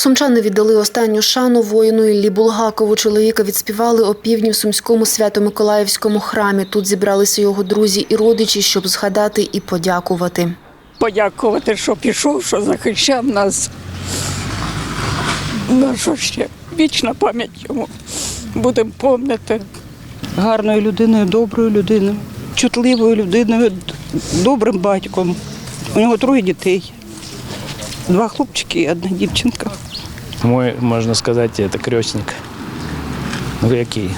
Сумчани віддали останню шану воїну Іллі Булгакову. Чоловіка відспівали о півдні в сумському свято-миколаївському храмі. Тут зібралися його друзі і родичі, щоб згадати і подякувати. подякувати, що пішов, що захищав нас. Ну що ще? Вічна пам'ять йому. Будемо пам'ятати. гарною людиною, доброю людиною, чутливою людиною, добрим батьком. У нього троє дітей. Два хлопчики і одна дівчинка. Мой, можно сказать, это крестник. Ну, який?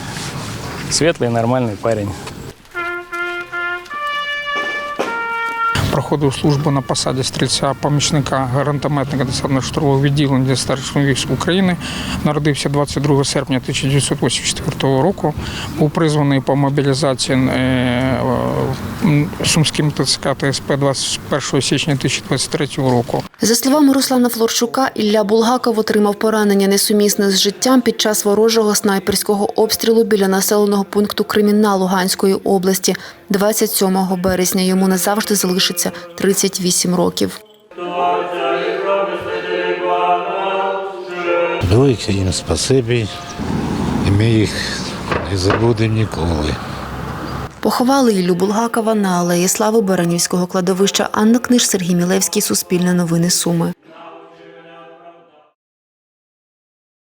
Светлый, нормальный парень. проходив службу на посаді стрільця помічника гранатометника десантно-штурмового відділення старшого військ України. Народився 22 серпня 1984 року. Був призваний по мобілізації е, е, Сумським ТЦК ТСП 21 січня 2023 року. За словами Руслана Флорчука, Ілля Булгаков отримав поранення несумісне з життям під час ворожого снайперського обстрілу біля населеного пункту Кремінна Луганської області. 27 березня йому назавжди залишиться 38 років. Велике їм спасибі, і ми їх не забудемо ніколи. Поховали Іллю Булгакова на алеї Слави Баранівського кладовища Анна Книж, Сергій Мілевський, Суспільне новини Суми.